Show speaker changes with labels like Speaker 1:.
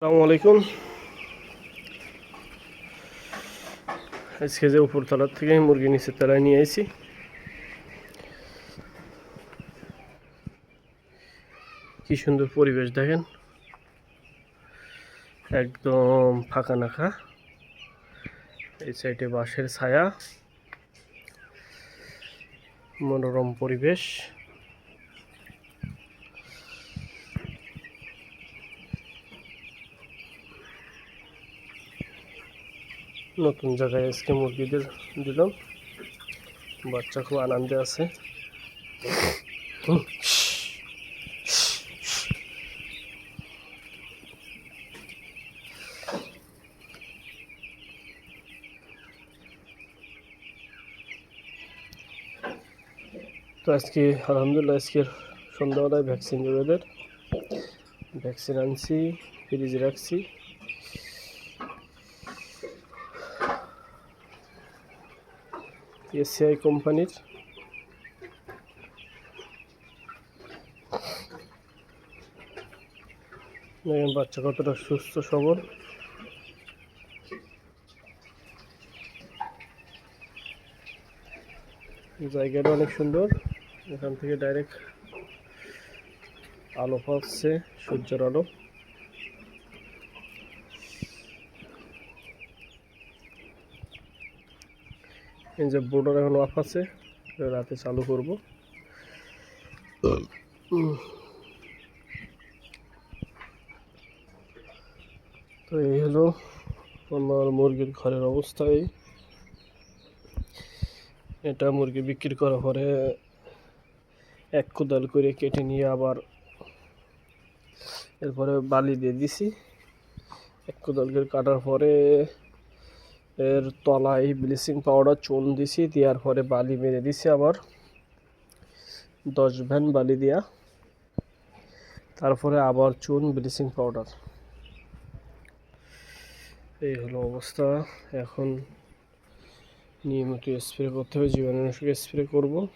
Speaker 1: আসসালামু আলাইকুম। আজকে যে উপরতলার থেকে মুরগি নিচের তলায় নিয়ে এসেছি কি সুন্দর পরিবেশ দেখেন। একদম ফাঁকা নাখা। এই সাইডে বাঁশের ছায়া। মনোরম পরিবেশ। নতুন জায়গায় আজকে মুরগিদের দিলাম। বাচ্চা খুব আনন্দে আছে। তো আজকে আলহামদুলিল্লাহ আজকের সন্ধ্যাবেলায় ভ্যাকসিন দেবে ভ্যাকসিন আনছি, ফ্রিজে রাখছি। এসিআই কোম্পানির। বাচ্চা কতটা সুস্থ, সবল। জায়গাটা অনেক সুন্দর। এখান থেকে ডাইরেক্ট আলো পাচ্ছে, সূর্যের আলো। এই যে বোর্ডার এখন অফ আছে রাতে চালু করব। তো এই হলো আমার মুরগির ঘরের অবস্থা এই। এটা মুরগি বিক্রি করার পরে এক কোদাল করে কেটে নিয়ে আবার এরপরে বালি দিয়ে দিছি। এক কোদাল করে কাটার পরে এর তলায় ব্লিচিং পাউডার, চুন দিছি, দেওয়ার পরে বালি মেরে দিছি আবার। দশ ভ্যান বালি দেয়া। তারপরে আবার চুন, ব্লিচিং পাউডার। এই হলো অবস্থা। এখন নিয়মিত স্প্রে করতে হবে, জীবাণুনাশক স্প্রে করব।